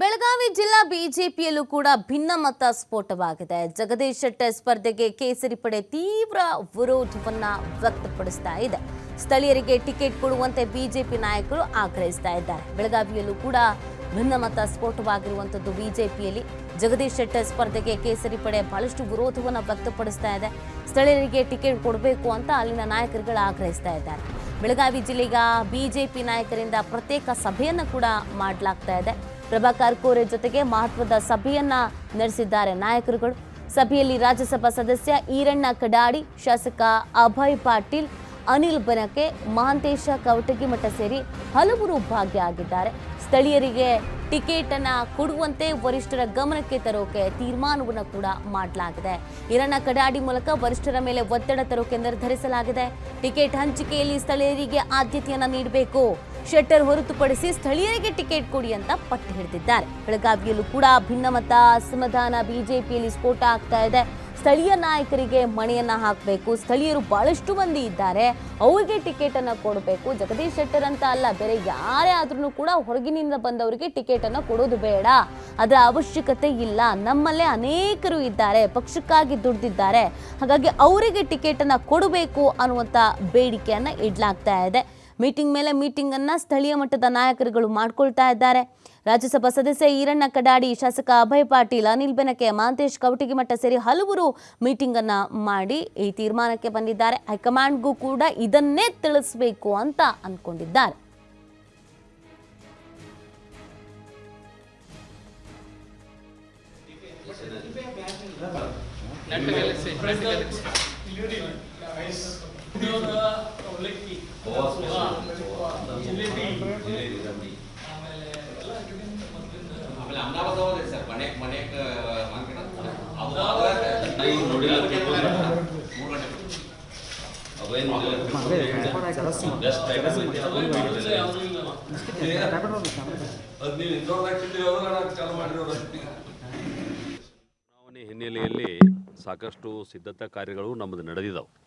ಬೆಳಗಾವಿ ಜಿಲ್ಲಾ ಬಿಜೆಪಿಯಲ್ಲೂ ಕೂಡ ಭಿನ್ನಮತ ಸ್ಫೋಟವಾಗಿದೆ. ಜಗದೀಶ್ ಶೆಟ್ಟರ್ ಸ್ಪರ್ಧೆಗೆ ಕೇಸರಿ ಪಡೆ ತೀವ್ರ ವಿರೋಧವನ್ನ ವ್ಯಕ್ತಪಡಿಸ್ತಾ ಇದೆ. ಸ್ಥಳೀಯರಿಗೆ ಟಿಕೆಟ್ ಕೊಡುವಂತೆ ಬಿಜೆಪಿ ನಾಯಕರು ಆಗ್ರಹಿಸ್ತಾ ಇದ್ದಾರೆ. ಬೆಳಗಾವಿಯಲ್ಲೂ ಕೂಡ ಭಿನ್ನಮತ ಸ್ಫೋಟವಾಗಿರುವಂಥದ್ದು ಬಿಜೆಪಿಯಲ್ಲಿ. ಜಗದೀಶ್ ಶೆಟ್ಟರ್ ಸ್ಪರ್ಧೆಗೆ ಕೇಸರಿ ಪಡೆ ಬಹಳಷ್ಟು ವಿರೋಧವನ್ನು ವ್ಯಕ್ತಪಡಿಸ್ತಾ ಇದೆ. ಸ್ಥಳೀಯರಿಗೆ ಟಿಕೆಟ್ ಕೊಡಬೇಕು ಅಂತ ಅಲ್ಲಿನ ನಾಯಕರುಗಳು ಆಗ್ರಹಿಸ್ತಾ ಇದ್ದಾರೆ. ಬೆಳಗಾವಿ ಜಿಲ್ಲೆಗ ಬಿಜೆಪಿ ನಾಯಕರಿಂದ ಪ್ರತ್ಯೇಕ ಸಭೆಯನ್ನು ಕೂಡ ಮಾಡಲಾಗ್ತಾ ಇದೆ. ಪ್ರಭಾಕರ್ ಕೋರೆ ಜೊತೆಗೆ ಮಹತ್ವದ ಸಭೆಯನ್ನ ನಡೆಸಿದ್ದಾರೆ ನಾಯಕರುಗಳು. ಸಭೆಯಲ್ಲಿ ರಾಜ್ಯಸಭಾ ಸದಸ್ಯ ಈರಣ್ಣ ಕಡಾಡಿ, ಶಾಸಕ ಅಭಯ್ ಪಾಟೀಲ್, ಅನಿಲ್ ಬನಕೆ, ಮಹಾಂತೇಶ ಕವಟಗಿಮಠ ಸೇರಿ ಹಲವರು ಭಾಗಿಯಾಗಿದ್ದಾರೆ. ಸ್ಥಳೀಯರಿಗೆ ಟಿಕೆಟ್ ಅನ್ನ ಕೊಡುವಂತೆ ವರಿಷ್ಠರ ಗಮನಕ್ಕೆ ತರೋಕೆ ತೀರ್ಮಾನವನ್ನು ಕೂಡ ಮಾಡಲಾಗಿದೆ. ಇರಣ್ಣ ಕಡಾಡಿ ಮೂಲಕ ವರಿಷ್ಠರ ಮೇಲೆ ಒತ್ತಡ ತರೋಕೆ ನಿರ್ಧರಿಸಲಾಗಿದೆ. ಟಿಕೆಟ್ ಹಂಚಿಕೆಯಲ್ಲಿ ಸ್ಥಳೀಯರಿಗೆ ಆದ್ಯತೆಯನ್ನು ನೀಡಬೇಕು. ಶೆಟ್ಟರ್ ಹೊರತುಪಡಿಸಿ ಸ್ಥಳೀಯರಿಗೆ ಟಿಕೆಟ್ ಕೊಡಿ ಅಂತ ಪಟ್ಟು ಹಿಡಿದಿದ್ದಾರೆ. ಬೆಳಗಾವಿಯಲ್ಲೂ ಕೂಡ ಭಿನ್ನಮತ ಅಸಮಾಧಾನ ಬಿಜೆಪಿಯಲ್ಲಿ ಸ್ಫೋಟ ಆಗ್ತಾ ಇದೆ. ಸ್ಥಳೀಯ ನಾಯಕರಿಗೆ ಮಣಿಯನ್ನು ಹಾಕಬೇಕು. ಸ್ಥಳೀಯರು ಬಹಳಷ್ಟು ಮಂದಿ ಇದ್ದಾರೆ. ಅವರಿಗೆ ಟಿಕೆಟನ್ನು ಕೊಡಬೇಕು. ಜಗದೀಶ್ ಶೆಟ್ಟರ್ ಅಂತ ಅಲ್ಲ, ಬೇರೆ ಯಾರೇ ಆದ್ರೂ ಕೂಡ ಹೊರಗಿನಿಂದ ಬಂದವರಿಗೆ ಟಿಕೆಟನ್ನು ಕೊಡೋದು ಬೇಡ. ಅದರ ಅವಶ್ಯಕತೆ ಇಲ್ಲ. ನಮ್ಮಲ್ಲೇ ಅನೇಕರು ಇದ್ದಾರೆ, ಪಕ್ಷಕ್ಕಾಗಿ ದುಡ್ದಿದ್ದಾರೆ. ಹಾಗಾಗಿ ಅವರಿಗೆ ಟಿಕೆಟನ್ನು ಕೊಡಬೇಕು ಅನ್ನುವಂತ ಬೇಡಿಕೆಯನ್ನ ಇಡ್ಲಾಗ್ತಾ ಇದೆ. ಮೀಟಿಂಗ್ ಮೇಲೆ ಮೀಟಿಂಗನ್ನು ಸ್ಥಳೀಯ ಮಟ್ಟದ ನಾಯಕರುಗಳು ಮಾಡ್ಕೊಳ್ತಾ ಇದ್ದಾರೆ. ರಾಜ್ಯಸಭಾ ಸದಸ್ಯ ಈರಣ್ಣ ಕಡಾಡಿ, ಶಾಸಕ ಅಭಯ್ ಪಾಟೀಲ್, ಅನಿಲ್ ಬೆನಕೆ ಮಹಾಂತೇಶ್ ಕವಟಗಿಮಠ ಸೇರಿ ಹಲವರು ಮೀಟಿಂಗ್ ಅನ್ನ ಮಾಡಿ ಈ ತೀರ್ಮಾನಕ್ಕೆ ಬಂದಿದ್ದಾರೆ. ಹೈಕಮಾಂಡ್ಗೂ ಕೂಡ ಇದನ್ನೇ ತಿಳಿಸಬೇಕು ಅಂತ ಚುನಾವಣೆ ಹಿನ್ನೆಲೆಯಲ್ಲಿ ಸಾಕಷ್ಟು ಸಿದ್ಧತಾ ಕಾರ್ಯಗಳು ನಮ್ಮದು ನಡೆದಿದ್ದಾವೆ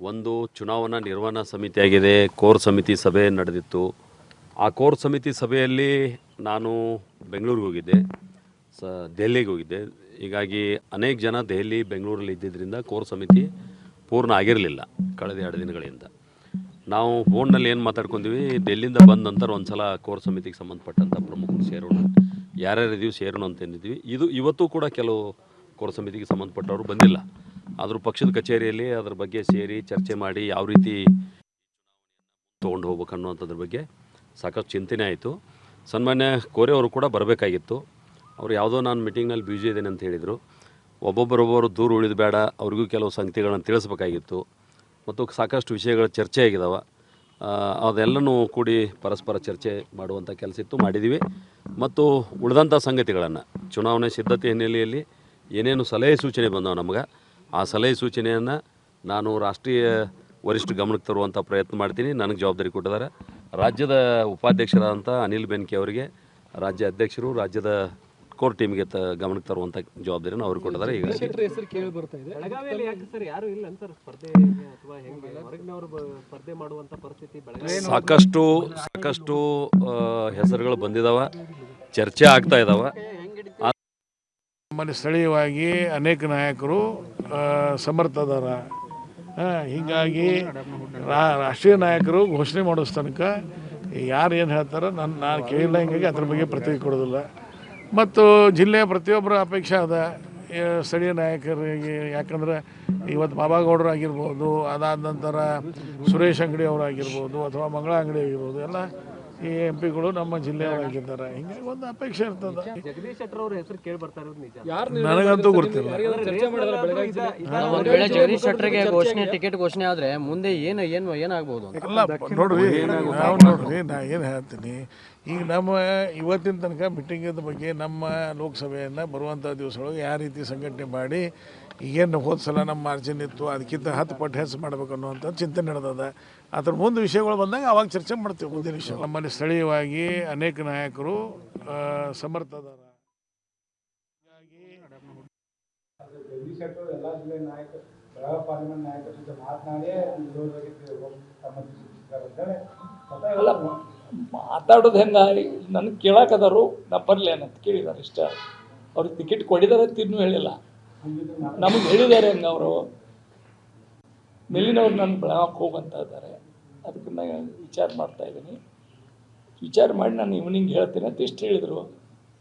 ಒಂದು ಚುನಾವಣಾ ನಿರ್ವಹಣಾ ಸಮಿತಿ ಆಗಿದೆ, ಕೋರ್ ಸಮಿತಿ ಸಭೆ ನಡೆದಿತ್ತು. ಆ ಕೋರ್ ಸಮಿತಿ ಸಭೆಯಲ್ಲಿ ನಾನು ಬೆಂಗಳೂರಿಗೆ ಹೋಗಿದ್ದೆ, ಸ, ದೆಹಲಿಗೆ ಹೋಗಿದ್ದೆ. ಹೀಗಾಗಿ ಅನೇಕ ಜನ ದೆಹಲಿ, ಬೆಂಗಳೂರಲ್ಲಿ ಇದ್ದಿದ್ದರಿಂದ ಕೋರ್ ಸಮಿತಿ ಪೂರ್ಣ ಆಗಿರಲಿಲ್ಲ ಕಳೆದ ಎರಡು ದಿನಗಳಿಂದ. ನಾವು ಫೋನ್ನಲ್ಲಿ ಏನು ಮಾತಾಡ್ಕೊಂತೀವಿ ಡೆಲ್ಲಿಂದ ಬಂದ ನಂತರ ಒಂದು ಸಲ ಕೋರ್ ಸಮಿತಿಗೆ ಸಂಬಂಧಪಟ್ಟಂಥ ಪ್ರಮುಖರು ಸೇರೋಣ ಯಾರ್ಯಾರು ಇದೀವಿ ಸೇರೋಣ ಅಂತ ಏನಿದ್ವಿ ಇದು ಇವತ್ತು ಕೂಡ ಕೆಲವು ಕೋರ್ ಸಮಿತಿಗೆ ಸಂಬಂಧಪಟ್ಟವರು ಬಂದಿಲ್ಲ. ಆದರೂ ಪಕ್ಷದ ಕಚೇರಿಯಲ್ಲಿ ಅದ್ರ ಬಗ್ಗೆ ಸೇರಿ ಚರ್ಚೆ ಮಾಡಿ ಯಾವ ರೀತಿ ತೊಗೊಂಡು ಹೋಗ್ಬೇಕು ಅನ್ನೋಂಥದ್ರ ಬಗ್ಗೆ ಸಾಕಷ್ಟು ಚಿಂತನೆ ಆಯಿತು. ಸನ್ಮಾನ್ಯ ಕೋರೆ ಅವರು ಕೂಡ ಬರಬೇಕಾಗಿತ್ತು. ಅವ್ರು ಯಾವುದೋ ನಾನು ಮೀಟಿಂಗ್ನಲ್ಲಿ ಬ್ಯುಸಿ ಇದ್ದೇನೆ ಅಂತ ಹೇಳಿದರು. ಒಬ್ಬೊಬ್ಬರೊಬ್ಬರು ದೂರ ಉಳಿದ ಬೇಡ, ಅವ್ರಿಗೂ ಕೆಲವು ಸಂಗತಿಗಳನ್ನು ತಿಳಿಸ್ಬೇಕಾಗಿತ್ತು. ಮತ್ತು ಸಾಕಷ್ಟು ವಿಷಯಗಳ ಚರ್ಚೆ ಆಗಿದ್ದಾವೆ ಅದೆಲ್ಲನೂ ಕೂಡಿ ಪರಸ್ಪರ ಚರ್ಚೆ ಮಾಡುವಂಥ ಕೆಲಸ ಇತ್ತು ಮಾಡಿದ್ದೀವಿ ಮತ್ತು ಉಳಿದಂಥ ಸಂಗತಿಗಳನ್ನು, ಚುನಾವಣೆ ಸಿದ್ಧತೆ ಹಿನ್ನೆಲೆಯಲ್ಲಿ ಏನೇನು ಸಲಹೆ ಸೂಚನೆ ಬಂದವು ನಮ್ಗೆ ಆ ಸಲಹೆ ಸೂಚನೆಯನ್ನು ನಾನು ರಾಷ್ಟ್ರೀಯ ವರಿಷ್ಠ ಗಮನಕ್ಕೆ ತರುವಂಥ ಪ್ರಯತ್ನ ಮಾಡ್ತೀನಿ. ನನಗೆ ಜವಾಬ್ದಾರಿ ಕೊಟ್ಟಿದ್ದಾರೆ. ರಾಜ್ಯದ ಉಪಾಧ್ಯಕ್ಷರಾದಂಥ ಅನಿಲ್ ಬೆನ್ಕೆ ಅವರಿಗೆ ರಾಜ್ಯ ಅಧ್ಯಕ್ಷರು ರಾಜ್ಯದ ಕೋರ್ ಟೀಮ್ಗೆ ತ ಗಮನಕ್ಕೆ ತರುವಂಥ ಜವಾಬ್ದಾರಿಯನ್ನು ಅವರು ಕೊಟ್ಟಿದ್ದಾರೆ. ಈಗ ಹೆಸರು ಕೇಳಿ ಬರ್ತಾ ಇದೆ. ಬೆಳಗಾವಿಯಲ್ಲಿ ಯಾಕೆ ಸರ್ ಯಾರು ಇಲ್ಲ ಸರ್ ಸ್ಪರ್ಧೆ ಅಥವಾ ಹೆಂಗೆ? ಹೊರಗಿನವರು ಬ- ಸ್ಪರ್ಧೆ ಮಾಡುವಂತ ಪರಿಸ್ಥಿತಿ ಬೆಳಗಾವಿ ಸಾಕಷ್ಟು ಸಾಕಷ್ಟು ಹೆಸರುಗಳು ಬಂದಿದ್ದಾವೆ ಚರ್ಚೆ ಆಗ್ತಾ ಇದ್ದಾವೆ ನಮ್ಮಲ್ಲಿ ಸ್ಥಳೀಯವಾಗಿ ಅನೇಕ ನಾಯಕರು ಸಮರ್ಥದಾರ ಹೀಗಾಗಿ ರಾಷ್ಟ್ರೀಯ ನಾಯಕರು ಘೋಷಣೆ ಮಾಡೋ ತನಕ ಯಾರು ಏನು ಹೇಳ್ತಾರೋ ನಾನು ನಾನು ಕೇಳಿಲ್ಲ, ಹಿಂಗಾಗಿ ಅದ್ರ ಬಗ್ಗೆ ಪ್ರತಿಕ್ರಿಯೆ ಕೊಡೋದಿಲ್ಲ. ಮತ್ತು ಜಿಲ್ಲೆಯ ಪ್ರತಿಯೊಬ್ಬರ ಅಪೇಕ್ಷೆ ಅದ. ಸ್ಥಳೀಯ ನಾಯಕರಿಗೆ, ಯಾಕಂದ್ರೆ ಇವತ್ತು ಬಾಬಾಗೌಡರು ಆಗಿರ್ಬೋದು, ಅದಾದ ನಂತರ ಸುರೇಶ್ ಅಂಗಡಿ ಅವರಾಗಿರ್ಬೋದು, ಅಥವಾ ಮಂಗಳ ಅಂಗಡಿ ಆಗಿರ್ಬೋದು, ಎಲ್ಲ ಈ ಎಂ ಪಿಗಳು ನಮ್ಮ ಜಿಲ್ಲೆಯವರಾಗಿದ್ದಾರೆ. ಹಿಂಗಾಗಿ ಒಂದು ಅಪೇಕ್ಷೆ ಇರ್ತದೆ. ಜಗದೀಶ್ ಶೆಟ್ಟರ್ ಅವ್ರ ಹೆಸರು ಕೇಳಿ ಬರ್ತಾ ಇರೋದು ನಿಜ. ನನಗಂತೂ ಗೊತ್ತಿಲ್ಲ. ಚರ್ಚೆ ಮಾಡಿದ್ರೆ ಬೆಳಗಾವಿ ಜಿಲ್ಲೆ ಒಂದ್ ವೇಳೆ ಜಗದೀಶ್ ಶೆಟ್ಟರ್ಗೆ ಘೋಷಣೆ ಟಿಕೆಟ್ ಘೋಷಣೆ ಆದ್ರೆ ಮುಂದೆ ಏನು ಏನು ಏನಾಗ್ಬೋದು ಅಂತ. ಅಲ್ಲ ನೋಡ್ರಿ ನಾವು ನೋಡ್ರಿ ನಾ ಏನು ಹೇಳ್ತೀನಿ. ಈಗ ನಮ್ಮ ಇವತ್ತಿನ ತನಕ ಮೀಟಿಂಗ್ ಬಗ್ಗೆ ನಮ್ಮ ಲೋಕಸಭೆಯನ್ನು ಬರುವಂಥ ದಿವಸದೊಳಗೆ ಯಾವ ರೀತಿ ಸಂಘಟನೆ ಮಾಡಿ ಏನು ಹೋದ ಸಲ ನಮ್ಮ ಮಾರ್ಜಿನ್ ಇತ್ತು ಅದಕ್ಕಿಂತ ಹತ್ತು ಪಟ್ಟು ಹೆಚ್ಚು ಮಾಡ್ಬೇಕು ಅನ್ನುವಂಥ ಚಿಂತನೆ ನಡೆದದ. ಅದ್ರ ಮುಂದೆ ವಿಷಯಗಳು ಬಂದಾಗ ಅವಾಗ ಚರ್ಚೆ ಮಾಡ್ತೀವಿ ಮುಂದಿನ ವಿಷಯ ನಮ್ಮಲ್ಲಿ ಸ್ಥಳೀಯವಾಗಿ ಅನೇಕ ನಾಯಕರು ಆ, ಸಮರ್ಥ ಅದಾರ. ಜಗದೀಶ್ ಶೆಟ್ಟರ್ ಎಲ್ಲ ನಾಯಕ ಬೆಳಗಾವಿ ಪಾರ್ಲಿಮೆಂಟ್ ನಾಯಕರ ಜೊತೆ ಮಾತನಾಡಿ ಸೂಚಿಸಿದ್ದಾರೆ ಅಂತೇಳಿ ಮತ್ತೆ ಮಾತಾಡೋದು ಹೆಂಗ ನನಗೆ ಕೇಳಾಕದಾರು ನಾ ಬರ್ಲಿ ಅನ್ನೋದು ಕೇಳಿದಾರೆ ಇಷ್ಟ. ಅವ್ರಿಗೆ ಟಿಕೆಟ್ ಕೊಡಿದಾರೆ ತಿನ್ನು ಇನ್ನೂ ಹೇಳಿಲ್ಲ. ನಮಗೆ ಹೇಳಿದ್ದಾರೆ ಹೆಂಗೆ ಅವರು? ಮೇಲಿನವ್ರು ನನ್ನ ಬೆಳಗಾಕ್ ಹೋಗಂತ ಇದ್ದಾರೆ. ಅದಕ್ಕೆ ನಾನು ವಿಚಾರ ಮಾಡ್ತಾ ಇದ್ದೀನಿ. ವಿಚಾರ ಮಾಡಿ ನಾನು ಇವ್ನಿಂಗ್ ಹೇಳ್ತೀನಿ ಅಂತ ಇಷ್ಟು ಹೇಳಿದರು.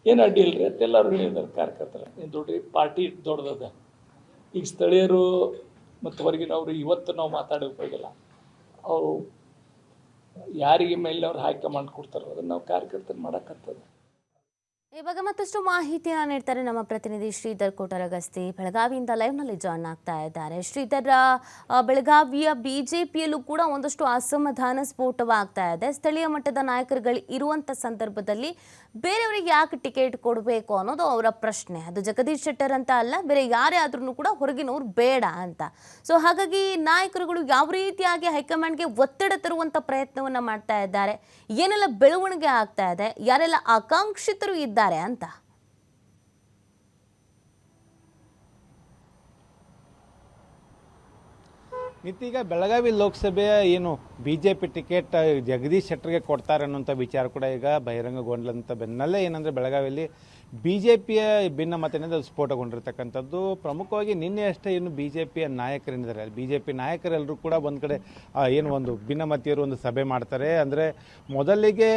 ಏನು ಅಡ್ಡಿ ಇಲ್ಲರಿ ಅಂತ ಎಲ್ಲರೂ ಹೇಳಿದ್ದಾರೆ ಕಾರ್ಯಕರ್ತರು. ಏನು ದೊಡ್ಡ ಪಾರ್ಟಿ ದೊಡ್ಡದದ. ಈಗ ಸ್ಥಳೀಯರು ಮತ್ತು ಹೊರಗಿನವರು ಇವತ್ತು ನಾವು ಮಾತಾಡೋಕೆ ಹೋಗಿಲ್ಲ ಅವರು ಯಾರಿಗೆ ಮೇಲಿನವ್ರು ಹೈಕಮಾಂಡ್ ಕೊಡ್ತಾರೋ ಅದನ್ನು ನಾವು ಕಾರ್ಯಕರ್ತರು ಮಾಡೋಕ್ಕಂಥದ್ದು ಇವಾಗ ಮತ್ತಷ್ಟು ಮಾಹಿತಿಯನ್ನು ನೀಡ್ತಾರೆ ನಮ್ಮ ಪ್ರತಿನಿಧಿ ಶ್ರೀಧರ್ ಕೋಟರಗಸ್ತಿ. ಬೆಳಗಾವಿಯಿಂದ ಲೈವ್ನಲ್ಲಿ ಜಾಯ್ನ್ ಆಗ್ತಾ ಇದ್ದಾರೆ. ಶ್ರೀಧರ್ ಬೆಳಗಾವಿಯ ಬಿಜೆಪಿಯಲ್ಲೂ ಕೂಡ ಒಂದಷ್ಟು ಅಸಮಾಧಾನ ಸ್ಫೋಟವಾಗ್ತಾ ಇದೆ. ಸ್ಥಳೀಯ ಮಟ್ಟದ ನಾಯಕರುಗಳು ಇರುವಂಥ ಸಂದರ್ಭದಲ್ಲಿ ಬೇರೆಯವರಿಗೆ ಯಾಕೆ ಟಿಕೆಟ್ ಕೊಡಬೇಕು ಅನ್ನೋದು ಅವರ ಪ್ರಶ್ನೆ. ಅದು ಜಗದೀಶ್ ಶೆಟ್ಟರ್ ಅಂತ ಅಲ್ಲ, ಬೇರೆ ಯಾರೇ ಆದ್ರೂ ಕೂಡ ಹೊರಗಿನವ್ರು ಬೇಡ ಅಂತ. ಸೊ ಹಾಗಾಗಿ ನಾಯಕರುಗಳು ಯಾವ ರೀತಿಯಾಗಿ ಹೈಕಮಾಂಡ್ಗೆ ಒತ್ತಡ ತರುವಂಥ ಪ್ರಯತ್ನವನ್ನ ಮಾಡ್ತಾ ಇದ್ದಾರೆ, ಏನೆಲ್ಲ ಬೆಳವಣಿಗೆ ಆಗ್ತಾ ಇದೆ, ಯಾರೆಲ್ಲ ಆಕಾಂಕ್ಷಿತರು ಇದ್ದಾರೆ ಅಂತ. ನಿತ್ತೀಗ ಬೆಳಗಾವಿ ಲೋಕಸಭೆಯ ಏನು B J P ticket Jagadish ಶೆಟ್ಟರ್ಗೆ ಕೊಡ್ತಾರೆ ಅನ್ನೋಂಥ ವಿಚಾರ ಕೂಡ ಈಗ ಬಹಿರಂಗಗೊಂಡ್ಲಂತ ಬೆನ್ನಲ್ಲೇ ಏನಂದರೆ ಬೆಳಗಾವಿಯಲ್ಲಿ ಬಿ ಜೆ ಪಿಯ ಭಿನ್ನಮತದಿಂದ ಅದು ಸ್ಫೋಟಗೊಂಡಿರ್ತಕ್ಕಂಥದ್ದು. ಪ್ರಮುಖವಾಗಿ ನಿನ್ನೆ ಅಷ್ಟೇ ಏನು ಬಿ ಜೆ ಪಿಯ ನಾಯಕರೇನಿದ್ದಾರೆ ಬಿ ಜೆ ಪಿ ನಾಯಕರೆಲ್ಲರೂ ಕೂಡ ಒಂದು ಕಡೆ ಏನು ಒಂದು ಭಿನ್ನಮತೀಯರು ಒಂದು ಸಭೆ ಮಾಡ್ತಾರೆ. ಅಂದರೆ ಮೊದಲಿಗೆ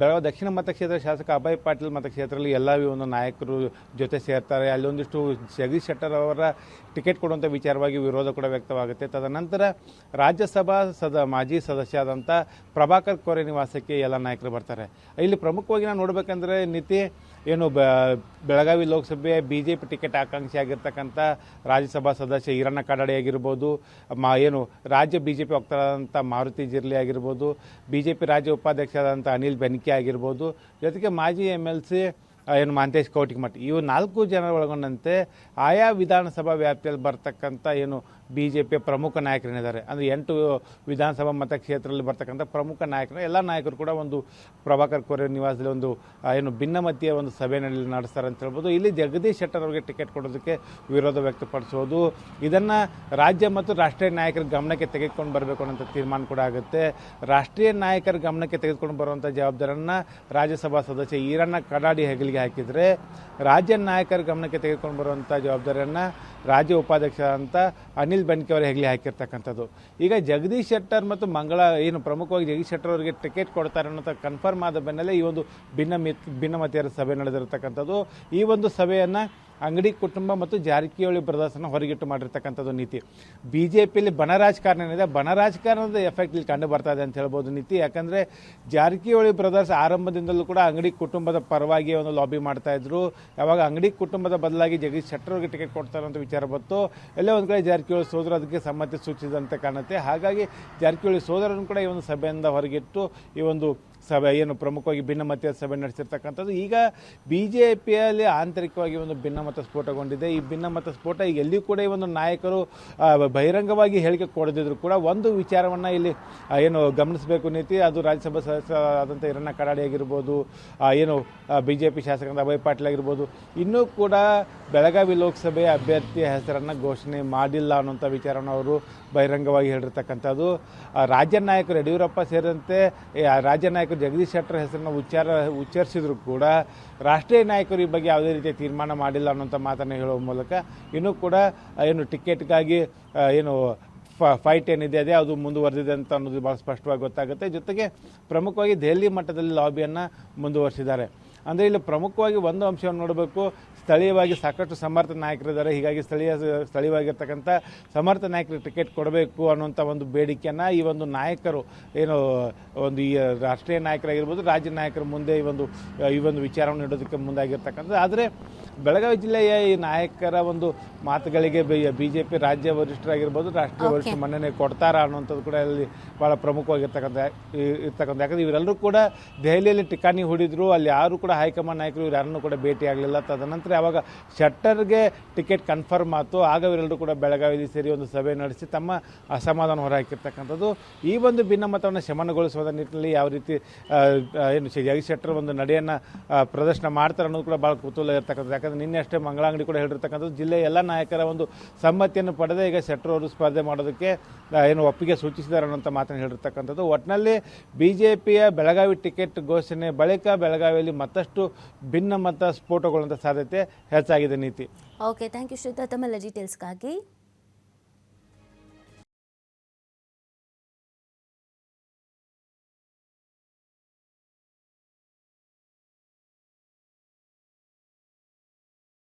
ಬೆಳಗಾವಿ ದಕ್ಷಿಣ ಮತಕ್ಷೇತ್ರ ಶಾಸಕ ಅಭಯ್ ಪಾಟೀಲ್ ಮತಕ್ಷೇತ್ರದಲ್ಲಿ ಎಲ್ಲ ಒಂದು ನಾಯಕರು ಜೊತೆ ಸೇರ್ತಾರೆ. ಅಲ್ಲೊಂದಿಷ್ಟು ಜಗದೀಶ್ ಶೆಟ್ಟರ್ ಅವರ ಟಿಕೆಟ್ ಕೊಡುವಂಥ ವಿಚಾರವಾಗಿ ವಿರೋಧ ಕೂಡ ವ್ಯಕ್ತವಾಗುತ್ತೆ. ತದನಂತರ ರಾಜ್ಯಸಭಾ ಸದ, ಮಾಜಿ ಸದಸ್ಯ ಆದಂಥ ಪ್ರಭಾಕರ್ ಕೋರೆ ನಿವಾಸಕ್ಕೆ ಎಲ್ಲ ನಾಯಕರು ಬರ್ತಾರೆ. ಇಲ್ಲಿ ಪ್ರಮುಖವಾಗಿ ನಾವು ನೋಡಬೇಕಂದ್ರೆ ನೀತಿ ಏನು ಬ ಬೆಳಗಾವಿ ಲೋಕಸಭೆ ಬಿ ಜೆ ಪಿ ಟಿಕೆಟ್ ಆಕಾಂಕ್ಷಿ ಆಗಿರ್ತಕ್ಕಂಥ ರಾಜ್ಯಸಭಾ ಸದಸ್ಯ ಈರಣ್ಣ ಕಾಡಾಡಿ ಆಗಿರ್ಬೋದು, ಮಾ ಏನು ರಾಜ್ಯ ಬಿ ಜೆ ಪಿ ವಕ್ತಾರಾದಂಥ ಮಾರುತಿ ಜಿರ್ಲಿ ಆಗಿರ್ಬೋದು ಬಿ ಜೆ ಪಿ ರಾಜ್ಯ ಉಪಾಧ್ಯಕ್ಷರಾದಂಥ ಅನಿಲ್ ಬೆನ್ಕೆ ಆಗಿರ್ಬೋದು, ಜೊತೆಗೆ ಮಾಜಿ ಎಂ ಎಲ್ ಸಿ ಏನು ಮಾಂತೇಶ್ ಕೌಟಿಮಠ್. ಇವು ನಾಲ್ಕು ಜನ ಒಳಗೊಂಡಂತೆ ಆಯಾ ವಿಧಾನಸಭಾ ವ್ಯಾಪ್ತಿಯಲ್ಲಿ ಬರ್ತಕ್ಕಂಥ ಏನು ಬಿ ಜೆ ಪಿಯ ಪ್ರಮುಖ ನಾಯಕರೇನಿದ್ದಾರೆ ಅಂದರೆ ಎಂಟು ವಿಧಾನಸಭಾ ಮತಕ್ಷೇತ್ರದಲ್ಲಿ ಬರ್ತಕ್ಕಂಥ ಪ್ರಮುಖ ನಾಯಕರು, ಎಲ್ಲ ನಾಯಕರು ಕೂಡ ಒಂದು ಪ್ರಭಾಕರ್ ಕೋರೆ ನಿವಾಸದಲ್ಲಿ ಒಂದು ಏನು ಭಿನ್ನಮತೀಯ ಒಂದು ಸಭೆಯಲ್ಲಿ ನಡೆಸ್ತಾರೆ ಅಂತ ಹೇಳ್ಬೋದು. ಇಲ್ಲಿ ಜಗದೀಶ್ ಶೆಟ್ಟರ್ ಅವರಿಗೆ ಟಿಕೆಟ್ ಕೊಡೋದಕ್ಕೆ ವಿರೋಧ ವ್ಯಕ್ತಪಡಿಸೋದು ಇದನ್ನು ರಾಜ್ಯ ಮತ್ತು ರಾಷ್ಟ್ರೀಯ ನಾಯಕರ ಗಮನಕ್ಕೆ ತೆಗೆದುಕೊಂಡು ಬರಬೇಕು ಅನ್ನೋಂಥ ತೀರ್ಮಾನ ಕೂಡ ಆಗುತ್ತೆ. ರಾಷ್ಟ್ರೀಯ ನಾಯಕರ ಗಮನಕ್ಕೆ ತೆಗೆದುಕೊಂಡು ಬರುವಂಥ ಜವಾಬ್ದಾರಿಯನ್ನು ರಾಜ್ಯಸಭಾ ಸದಸ್ಯ ಈರಣ್ಣ ಕಡಾಡಿ ಹೆಗಲಿಗೆ ಹಾಕಿದರೆ, ರಾಜ್ಯ ನಾಯಕರ ಗಮನಕ್ಕೆ ತೆಗೆದುಕೊಂಡು ಬರುವಂಥ ಜವಾಬ್ದಾರಿಯನ್ನು ರಾಜ್ಯ ಉಪಾಧ್ಯಕ್ಷ ಅಂತ ಅನಿಲ್ ಬೆನ್ಕೆ ಅವರು ಹೆಗ್ಲಿ ಹಾಕಿರ್ತಕ್ಕಂಥದ್ದು. ಈಗ ಜಗದೀಶ್ ಶೆಟ್ಟರ್ ಮತ್ತು ಮಂಗಳ ಏನು ಪ್ರಮುಖವಾಗಿ ಜಗದೀಶ್ ಶೆಟ್ಟರ್ ಅವರಿಗೆ ಟಿಕೆಟ್ ಕೊಡ್ತಾರೆ ಅನ್ನೋ ಕನ್ಫರ್ಮ್ ಆದ ಬೆನ್ನಲ್ಲೇ ಈ ಒಂದು ಭಿನ್ನ ಮಿತ್ ಭಿನ್ನಮತಿಯರ ಸಭೆ ನಡೆದಿರತಕ್ಕಂಥದ್ದು. ಈ ಒಂದು ಸಭೆಯನ್ನು ಅಂಗಡಿ ಕುಟುಂಬ ಮತ್ತು ಜಾರಕಿಹೊಳಿ ಬ್ರದರ್ಸನ್ನು ಹೊರಗಿಟ್ಟು ಮಾಡಿರ್ತಕ್ಕಂಥದ್ದು ನೀತಿ. ಬಿ ಜೆ ಪಿಯಲ್ಲಿ ಬಣ ರಾಜಕಾರಣ ಏನಿದೆ? ಬಣ ರಾಜಕಾರಣದ ಎಫೆಕ್ಟ್ ಇಲ್ಲಿ ಕಂಡು ಬರ್ತಾ ಇದೆ ಅಂತ ಹೇಳ್ಬೋದು ನೀತಿ. ಯಾಕಂದರೆ ಜಾರಕಿಹೊಳಿ ಬ್ರದರ್ಸ್ ಆರಂಭದಿಂದಲೂ ಕೂಡ ಅಂಗಡಿ ಕುಟುಂಬದ ಪರವಾಗಿ ಒಂದು ಲಾಬಿ ಮಾಡ್ತಾ ಇದ್ರು. ಯಾವಾಗ ಅಂಗಡಿ ಕುಟುಂಬದ ಬದಲಾಗಿ ಜಗದೀಶ್ ಶೆಟ್ಟರ್ ಅವರಿಗೆ ಟಿಕೆಟ್ ಕೊಡ್ತಾರೆ ಅಂತ ವಿಚಾರ ಬಂತು. ಎಲ್ಲ ಒಂದು ಕಡೆ ಜಾರಕಿಹೊಳಿ ಸೋದರ ಅದಕ್ಕೆ ಸಮ್ಮತಿ ಸೂಚಿಸಿದಂತೆ ಕಾಣುತ್ತೆ. ಹಾಗಾಗಿ ಜಾರಕಿಹೊಳಿ ಸೋದರನ್ನು ಕೂಡ ಈ ಒಂದು ಸಭೆಯಿಂದ ಹೊರಗಿಟ್ಟು ಈ ಒಂದು ಸಭೆ, ಏನು ಪ್ರಮುಖವಾಗಿ ಭಿನ್ನಮತೀಯ ಸಭೆ ನಡೆಸಿರ್ತಕ್ಕಂಥದ್ದು. ಈಗ ಬಿ ಜೆ ಪಿಯಲ್ಲಿ ಆಂತರಿಕವಾಗಿ ಒಂದು ಭಿನ್ನಮತ ಸ್ಫೋಟಗೊಂಡಿದೆ. ಈ ಭಿನ್ನಮತ ಸ್ಫೋಟ ಈಗ ಎಲ್ಲಿಯೂ ಕೂಡ ಈ ಒಂದು ನಾಯಕರು ಬಹಿರಂಗವಾಗಿ ಹೇಳಿಕೆ ಕೊಡದಿದ್ರು ಕೂಡ ಒಂದು ವಿಚಾರವನ್ನು ಇಲ್ಲಿ ಏನು ಗಮನಿಸಬೇಕು ನೀತಿ. ಅದು ರಾಜ್ಯಸಭಾ ಸದಸ್ಯ ಆದಂಥ ಇರಣ್ಣ ಕಡಾಡಿ ಆಗಿರ್ಬೋದು ಏನು ಬಿ ಜೆ ಪಿ ಶಾಸಕರಾದ ಅಭಯ್ ಪಾಟೀಲ್ ಆಗಿರ್ಬೋದು. ಇನ್ನೂ ಕೂಡ ಬೆಳಗಾವಿ ಲೋಕಸಭೆಯ ಅಭ್ಯರ್ಥಿಯ ಹೆಸರನ್ನು ಘೋಷಣೆ ಮಾಡಿಲ್ಲ ಅನ್ನೋಂಥ ವಿಚಾರವನ್ನು ಅವರು ಬಹಿರಂಗವಾಗಿ ಹೇಳಿರ್ತಕ್ಕಂಥದ್ದು. ರಾಜ್ಯ ನಾಯಕರು ಯಡಿಯೂರಪ್ಪ ಸೇರಿದಂತೆ ರಾಜ್ಯ ನಾಯಕರು ಜಗದೀಶ್ ಶೆಟ್ಟರ್ ಹೆಸರನ್ನು ಉಚ್ಚಾರ ಉಚ್ಚರಿಸಿದ್ರು ಕೂಡ ರಾಷ್ಟ್ರೀಯ ನಾಯಕರು ಈ ಬಗ್ಗೆ ಯಾವುದೇ ರೀತಿಯ ತೀರ್ಮಾನ ಮಾಡಿಲ್ಲ ಅನ್ನೋಂಥ ಮಾತನ್ನು ಹೇಳುವ ಮೂಲಕ ಇನ್ನೂ ಕೂಡ ಏನು ಟಿಕೆಟ್ಗಾಗಿ ಏನು ಫೈಟ್ ಏನಿದೆ ಅದೇ ಅದು ಮುಂದುವರೆದಿದೆ ಅಂತ ಅನ್ನೋದು ಭಾಳ ಸ್ಪಷ್ಟವಾಗಿ ಗೊತ್ತಾಗುತ್ತೆ. ಜೊತೆಗೆ ಪ್ರಮುಖವಾಗಿ ದೆಹಲಿ ಮಟ್ಟದಲ್ಲಿ ಲಾಬಿಯನ್ನು ಮುಂದುವರಿಸಿದ್ದಾರೆ. ಅಂದರೆ ಇಲ್ಲಿ ಪ್ರಮುಖವಾಗಿ ಒಂದು ಅಂಶವನ್ನು ನೋಡಬೇಕು. ಸ್ಥಳೀಯವಾಗಿ ಸಾಕಷ್ಟು ಸಮರ್ಥ ನಾಯಕರಿದ್ದಾರೆ. ಹೀಗಾಗಿ ಸ್ಥಳೀಯ ಸ್ಥಳೀಯವಾಗಿರ್ತಕ್ಕಂಥ ಸಮರ್ಥ ನಾಯಕರಿಗೆ ಟಿಕೆಟ್ ಕೊಡಬೇಕು ಅನ್ನುವಂಥ ಒಂದು ಬೇಡಿಕೆಯನ್ನು ಈ ಒಂದು ನಾಯಕರು, ಏನು, ಒಂದು ಈ ರಾಷ್ಟ್ರೀಯ ನಾಯಕರಾಗಿರ್ಬೋದು, ರಾಜ್ಯ ನಾಯಕರ ಮುಂದೆ ಈ ಒಂದು ಈ ಒಂದು ವಿಚಾರವನ್ನು ಇಡೋದಕ್ಕೆ ಮುಂದಾಗಿರ್ತಕ್ಕಂಥದ್ದು. ಆದರೆ ಬೆಳಗಾವಿ ಜಿಲ್ಲೆಯ ಈ ನಾಯಕರ ಒಂದು ಮಾತುಗಳಿಗೆ ಬಿ ಜೆ ಪಿ ರಾಜ್ಯ ವರಿಷ್ಠರಾಗಿರ್ಬೋದು ರಾಷ್ಟ್ರೀಯ ವರಿಷ್ಠ ಮನ್ನಣೆ ಕೊಡ್ತಾರಾ ಅನ್ನುವಂಥದ್ದು ಕೂಡ ಇಲ್ಲಿ ಭಾಳ ಪ್ರಮುಖವಾಗಿರ್ತಕ್ಕಂಥ ಇರ್ತಕ್ಕಂಥ ಯಾಕಂದ್ರೆ ಇವರೆಲ್ಲರೂ ಕೂಡ ದೆಹಲಿಯಲ್ಲಿ ಟಿಕಾಣಿ ಹೂಡಿದ್ರು ಅಲ್ಲಿ ಯಾರು ಕೂಡ ಹೈಕಮಾಂಡ್ ನಾಯಕರು ಇವ್ರು ಯಾರನ್ನೂ ಕೂಡ ಭೇಟಿ ಆಗಲಿಲ್ಲ. ತದನಂತರ ಯಾವಾಗ ಶೆಟ್ಟರ್ಗೆ ಟಿಕೆಟ್ ಕನ್ಫರ್ಮ್ ಆಯಿತು ಆಗ ಇವರೆಲ್ಲರೂ ಕೂಡ ಬೆಳಗಾವಿಯಲ್ಲಿ ಸೇರಿ ಒಂದು ಸಭೆ ನಡೆಸಿ ತಮ್ಮ ಅಸಮಾಧಾನ ಹೊರಹಾಕಿರ್ತಕ್ಕಂಥದ್ದು. ಈ ಒಂದು ಭಿನ್ನಮತವನ್ನು ಶಮನಗೊಳಿಸುವ ನಿಟ್ಟಿನಲ್ಲಿ ಯಾವ ರೀತಿ ಏನು ಜಗದೀಶ್ ಶೆಟ್ಟರ್ ಒಂದು ನಡೆಯನ್ನು ಪ್ರದರ್ಶನ ಮಾಡ್ತಾರೆ ಅನ್ನೋದು ಕೂಡ ಭಾಳ ಕುತೂಹಲ ಇರ್ತಕ್ಕಂಥದ್ದು. ಯಾಕಂದರೆ ನಿನ್ನೆ ಅಷ್ಟೇ ಮಂಗಳಾಂಗಡಿ ಕೂಡ ಹೇಳಿರ್ತಕ್ಕಂಥದ್ದು. ಜಿಲ್ಲೆಯ ಎಲ್ಲ ನಾಯಕರ ಒಂದು ಸಮ್ಮತಿಯನ್ನು ಪಡೆದೇ ಈಗ ಶೆಟ್ಟರ್ ಅವರು ಸ್ಪರ್ಧೆ ಮಾಡೋದಕ್ಕೆ ಏನು ಒಪ್ಪಿಗೆ ಸೂಚಿಸಿದ್ದಾರೆ ಅನ್ನೋಂಥ ಮಾತನ್ನು ಹೇಳಿರ್ತಕ್ಕಂಥದ್ದು. ಒಟ್ಟಿನಲ್ಲಿ ಬಿ ಜೆ ಪಿಯ ಬೆಳಗಾವಿ ಟಿಕೆಟ್ ಘೋಷಣೆ ಬಳಿಕ ಬೆಳಗಾವಿಯಲ್ಲಿ ಮತ್ತಷ್ಟು ಭಿನ್ನಮತ ಸ್ಫೋಟಗೊಳ್ಳುವಂಥ ಸಾಧ್ಯತೆ ಹೆಚ್ಚಾಗಿದೆ ನೀತಿ. ಓಕೆ ಥ್ಯಾಂಕ್ ಯು ಶ್ರೀತಾ ತಮ್ಮೆಲ್ಲ ಡೀಟೇಲ್ಸ್ಗಾಗಿ